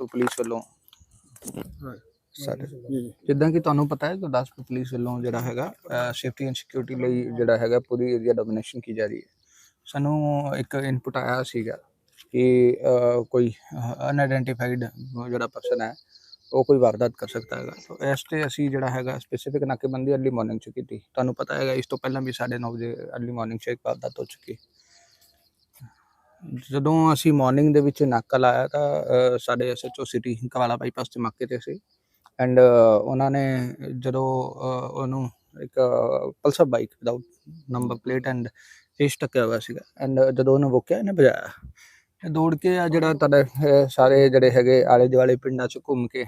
Gurdaspur police ਵੱਲੋਂ? ਜੀ ਜਿੱਦਾਂ ਕਿ ਤੁਹਾਨੂੰ ਪਤਾ ਹੈ ਗੁਰਦਾਸਪੁਰ ਪੁਲਿਸ ਵੱਲੋਂ ਜਿਹੜਾ ਹੈਗਾ ਸੇਫਟੀ ਐਂਡ ਸਿਕਿਉਰਿਟੀ ਲਈ ਜਿਹੜਾ ਹੈਗਾ ਪੂਰੀ ਏਰੀਆ ਡੋਮੀਨੇਸ਼ਨ ਕੀ ਜਾ ਰਹੀ ਹੈ। ਸਾਨੂੰ ਇੱਕ ਇਨਪੁਟ ਆਇਆ ਸੀਗਾ ਕਿ ਕੋਈ ਅਨਆਇਡੈਂਟੀਫਾਈਡ ਜਿਹੜਾ ਪਰਸਨ ਹੈ ਉਹ ਕੋਈ ਵਾਰਦਾਤ ਕਰ ਸਕਦਾ ਹੈਗਾ। ਤਾਂ ਇਸ ਤੇ ਅਸੀਂ ਜਿਹੜਾ ਹੈਗਾ ਸਪੈਸੀਫਿਕ ਨਾਕੇਬੰਦੀ ਅਰਲੀ ਮਾਰਨਿੰਗ ਚ ਕੀਤੀ। ਤੁਹਾਨੂੰ ਪਤਾ ਹੈਗਾ ਇਸ ਤੋਂ ਪਹਿਲਾਂ ਵੀ 9:30 ਵਜੇ ਅਰਲੀ ਮਾਰਨਿੰਗ ਚ ਇੱਕ ਵਾਰਦਾਤ ਹੋ ਚੁੱਕੀ। ਜਦੋਂ ਅਸੀਂ ਮਾਰਨਿੰਗ ਦੇ ਵਿੱਚ ਨਾਕਾ ਲਾਇਆ ਤਾਂ ਅਹ, ਸਾਡੇ ਐਸਐਚਓ ਸਿਟੀ ਕਵਾਲਾ ਬਾਈਪਾਸ ਤੇ ਮੱਕੇ ਤੇ ਸੀ। ਐਂਡ ਉਹਨਾਂ ਨੇ ਜਦੋਂ ਉਹਨੂੰ ਇੱਕ Pulsar bike without number plate and ਏਸ ਟੱਕਿਆ ਹੋਇਆ ਸੀਗਾ। ਐਂਡ ਜਦੋਂ ਉਹਨੂੰ ਰੋਕਿਆ ਇਹਨੇ ਭਜਾਇਆ ਇਹ ਦੌੜ ਕੇ ਆ ਜਿਹੜਾ ਤੁਹਾਡੇ ਸਾਰੇ ਜਿਹੜੇ ਹੈਗੇ ਆਲੇ ਦੁਆਲੇ ਪਿੰਡਾਂ ਚ ਘੁੰਮ ਕੇ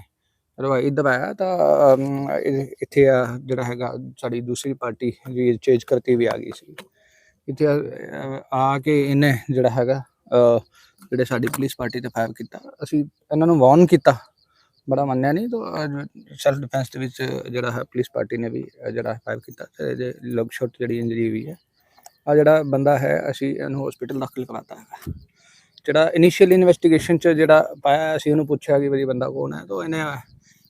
ਜਦੋਂ ਇੱਧਰ ਆਇਆ ਤਾਂ ਇੱਥੇ ਆ ਜਿਹੜਾ ਹੈਗਾ ਸਾਡੀ ਦੂਸਰੀ ਪਾਰਟੀ ਜੀ ਚੇਂਜ ਕਰਤੀ ਵੀ ਆ ਗਈ ਸੀ। ਇੱਥੇ ਆ- ਕੇ ਇਹਨੇ ਜਿਹੜਾ ਹੈਗਾ ਜਿਹੜੇ ਸਾਡੀ ਪੁਲਿਸ ਪਾਰਟੀ ਤੇ ਫਾਇਰ ਕੀਤਾ, ਅਸੀਂ ਇਹਨਾਂ ਨੂੰ ਵਾਰਨ ਕੀਤਾ। ਬੜਾ ਮੰਨਿਆ ਨਹੀਂ ਤਾਂ ਸੈਲਫ ਡਿਫੈਂਸ ਦੇ ਵਿੱਚ ਜਿਹੜਾ ਹੈ ਪੁਲਿਸ ਪਾਰਟੀ ਨੇ ਵੀ ਜਿਹੜਾ ਫਾਇਰ ਕੀਤਾ, ਤੇ ਇਹਦੇ ਲਗ ਸ਼ਾਟ ਜਿਹੜੀ ਇੰਜਰੀ ਹੋਈ ਹੈ ਆ ਜਿਹੜਾ ਬੰਦਾ ਹੈ, ਅਸੀਂ ਇਹਨੂੰ ਹਸਪੀਟਲ ਦਾਖਲ ਕਰਾਤਾ ਹੈਗਾ। ਜਿਹੜਾ ਇਨੀਸ਼ੀਅਲ ਇਨਵੈਸਟੀਗੇਸ਼ਨ ਚ ਜਿਹੜਾ ਪਾਇਆ, ਅਸੀਂ ਉਹਨੂੰ ਪੁੱਛਿਆ ਕਿ ਵੀ ਬੰਦਾ ਕੌਣ ਹੈ, ਤਾਂ ਇਹਨੇ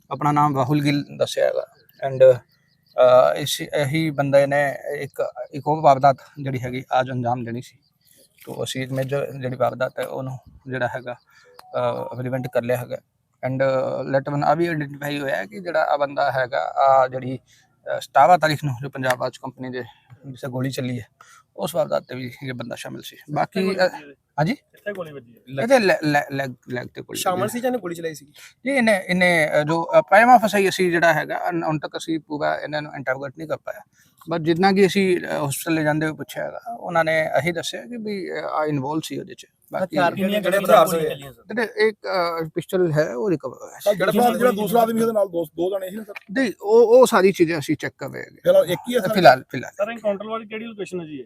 ਆਪਣਾ ਨਾਮ ਰਾਹੁਲ ਗਿੱਲ ਦੱਸਿਆ ਹੈਗਾ। ਐਂਡ ਇਸ ਇਹੀ ਬੰਦੇ ਨੇ ਇੱਕ ਇੱਕ ਹੋਰ ਵਾਰਦਾਤ ਜਿਹੜੀ ਹੈਗੀ ਅੱਜ ਅੰਜਾਮ ਦੇਣੀ ਸੀ। ਤੋਂ ਅਸੀਂ ਇੱਕ ਮੇਜਰ ਜਿਹੜੀ ਵਾਰਦਾਤ ਹੈ ਉਹਨੂੰ ਜਿਹੜਾ ਹੈਗਾ ਪ੍ਰੀਵੈਂਟ ਕਰ ਲਿਆ ਹੈਗਾ। ਐਂਡ ਲੈਟ ਵਨ ਆ ਵੀ ਆਇਡੈਂਟੀਫਾਈ ਹੋਇਆ ਕਿ ਜਿਹੜਾ ਆ ਬੰਦਾ ਹੈਗਾ ਆ ਜਿਹੜੀ ਅਹ, 17 ਤਾਰੀਖ ਨੂੰ ਜੋ ਪੰਜਾਬ ਆਜ ਕੰਪਨੀ ਦੇ ਜਿਸੇ ਗੋਲੀ ਚੱਲੀ ਹੈ ਉਸ ਵਾਰਦਾਤ ਤੇ ਵੀ ਇਹ ਬੰਦਾ ਸ਼ਾਮਿਲ ਸੀ। ਬਾਕੀ ਹਾਂਜੀ? ਕਿੱਥੇ ਗੋਲੀ ਵੱਜੀ ਹੈ ਇਹਦੇ ਲੈਗ ਲੈਗ ਤੇ ਗੋਲੀ ਸ਼ਾਮਲ ਸੀ ਜਾਂ ਗੋਲੀ ਚਲਾਈ ਸੀ ਜੀ ਇਹਨੇ ਇਹਨੇ ਜੋ ਪ੍ਰਾਈਮਾ ਫਸਾਈ ਅਸੀਂ ਜਿਹੜਾ ਹੈਗਾ ਹੁਣ ਤੱਕ ਅਸੀਂ ਪੂਰਾ ਇਹਨਾਂ ਨੂੰ ਇੰਟਰੋਗੇਟ ਨਹੀਂ ਕਰ ਪਾਇਆ। ਬਟ ਜਿੰਨਾ ਕਿ ਅਸੀਂ ਹਸਪੀਟਲ ਲੈ ਜਾਂਦੇ ਹੋਏ ਪੁੱਛਿਆ ਹੈਗਾ ਉਹਨਾਂ ਨੇ ਇਹੀ ਦੱਸਿਆ ਕਿ ਵੀ ਆ ਇਨਵੋਲਵ ਸੀ ਉਹਦੇ ਚ। ਬਾਕੀ ਜਿਹੜੇ ਹਥਿਆਰ ਸੀ? ਜਿਹੜੇ ਇੱਕ ਪਿਸਟਲ ਹੈ ਉਹ ਰਿਕਵਰ ਹੋਇਆ ਸੀ। ਜਿਹੜਾ ਜਿਹੜਾ ਦੂਸਰਾ ਆਦਮੀ ਉਹਦੇ ਨਾਲ ਦੋ ਦੋ ਜਣੇ ਸੀ ਨਾ ਸਰ? ਨਹੀਂ ਉਹ ਉਹ ਸਾਰੀ ਚੀਜ਼ਾਂ ਅਸੀਂ ਚੈੱਕ ਕਰ ਰਹੇ ਹੈਗੇ। ਫਿਲਹਾਲ ਇੱਕ ਹੀ ਹੈ ਸਰ? ਫਿਲਹਾਲ ਫਿਲਹਾਲ। ਸਰ ਐਨਕਾਊਂਟਰ ਵਾਲੀ ਕਿਹੜੀ ਲੋਕੇਸ਼ਨ ਹੈ ਜੀ ਇਹ?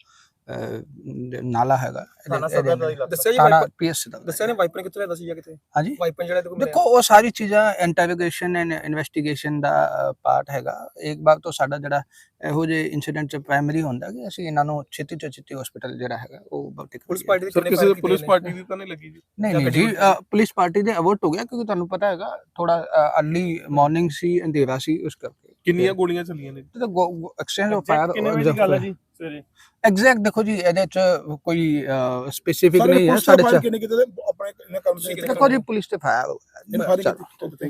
ਨਾਲਾ ਹੈਗਾ। ਦੱਸਿਆ ਜੀ ਪੀਐਸ ਦਾ ਦੱਸਿਆ ਨੇ ਵਾਈਪਰ ਕਿੱਥੇ ਲਿਆ ਸੀ ਜਾਂ ਕਿਤੇ? ਹਾਂਜੀ। ਵਾਈਪਰ ਜਿਹੜਾ ਤੇ ਦੇਖੋ ਉਹ ਸਾਰੀ ਚੀਜ਼ਾਂ ਇੰਟਰੋਗੇਸ਼ਨ ਐਂਡ ਇਨਵੈਸਟੀਗੇਸ਼ਨ ਦਾ ਪਾਰਟ ਹੈਗਾ। ਇੱਕ ਵਾਰ ਤੋਂ ਸਾਡਾ ਜਿਹੜਾ ਇਹੋ ਜਿਹੇ ਇਨਸੀਡੈਂਟ ਚ ਪ੍ਰਾਇਮਰੀ ਹੁੰਦਾ ਕਿ ਅਸੀਂ ਇਹਨਾਂ ਨੂੰ ਛੇਤੀ ਤੋਂ ਛੇਤੀ ਹਸਪੀਟਲ ਜਿਹੜਾ ਹੈਗਾ ਉਹ ਪੁਲਿਸ। ਪਾਰਟੀ ਦੇ ਕਿਸੇ ਪੁਲਿਸ? ਪਾਰਟੀ ਦੀ ਤਾਂ ਨਹੀਂ ਲੱਗੀ ਜੀ? ਨਹੀਂ ਨਹੀਂ ਜੀ ਪੁਲਿਸ ਪਾਰਟੀ ਦੇ ਅਵੋਰਟ ਹੋ ਗਿਆ ਕਿਉਂਕਿ ਤੁਹਾਨੂੰ ਪਤਾ ਹੈਗਾ ਥੋੜਾ ਅਰਲੀ ਮਾਰਨਿੰਗ ਸੀ ਅੰਧੇਰਾ ਸੀ ਉਸ ਕਰਕੇ। ਕਿੰਨੀਆਂ ਗੋਲੀਆਂ ਚੱਲੀਆਂ ਨੇ? ਤੇ ਐਕਸਚੇਂਜ ਆਫ ਫਾਇਰ ਕਿੰਨੇ ਵਜੇ ਦੀ ਗੱਲ ਹੈ ਜੀ ਸਵੇਰੇ? ਐਗਜ਼ੈਕਟ ਦੇਖੋ ਜੀ ਇਹਦੇ ਚ ਕੋਈ ਸਪੈਸੀਫਿਕ ਨਹੀਂ ਹੈ ਪੁਲਿਸ ਸਾਡੇ ਚ ਕਿੰਨੇ ਕਿਤੇ ਆਪਣੇ ਇਹਨਾਂ ਕੰਮ ਸੀ ਕਿੰਨੇ ਦੇਖੋ ਜੀ ਪੁਲਿਸ ਤੇ ਫਾਇਰ ਇਹਨਾਂ ਫਾਇਰ